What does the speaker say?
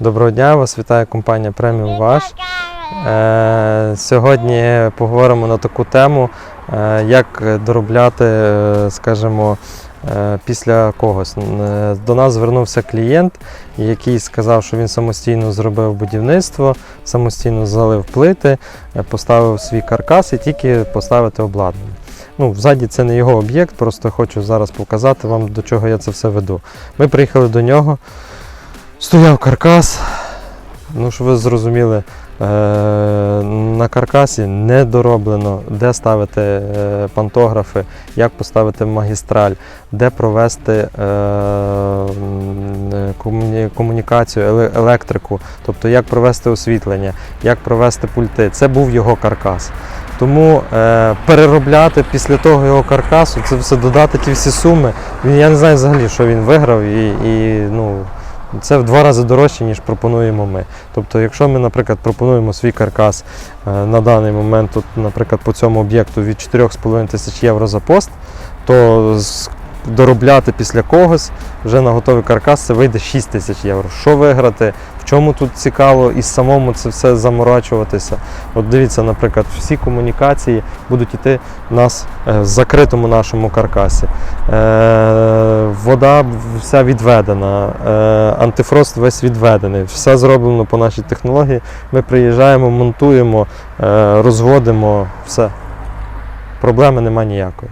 Доброго дня, вас вітає компанія Преміум Ваш. Е, сьогодні поговоримо на таку тему, е, як доробляти, е, скажімо, після когось. До нас звернувся клієнт, який сказав, що він самостійно зробив будівництво, самостійно залив плити, поставив свій каркас і тільки поставити обладнання. Ну, взаді це не його об'єкт, просто хочу зараз показати вам, до чого я це все веду. Ми приїхали до нього. Стояв каркас. Ну, щоб ви зрозуміли, е, на каркасі не дороблено, де ставити е, пантографи, як поставити магістраль, де провести е, комунікацію, електрику, тобто як провести освітлення, як провести пульти. Це був його каркас. Тому переробляти після того його каркасу, це все додати ті всі суми. Я не знаю взагалі, що він виграв, і, і ну, це в два рази дорожче, ніж пропонуємо ми. Тобто, якщо ми, наприклад, пропонуємо свій каркас е, на даний момент, тут, наприклад, по цьому об'єкту від 4,5 тисяч євро за пост, то з- доробляти після когось вже на готовий каркас це вийде 6 тисяч євро. Що виграти? В чому тут цікаво і самому це все заморачуватися? От дивіться, наприклад, всі комунікації будуть йти у нас е, в закритому нашому каркасі. Е, Вода вся відведена, е, антифрост весь відведений, все зроблено по нашій технології. Ми приїжджаємо, монтуємо, розводимо, все. Проблеми немає ніякої.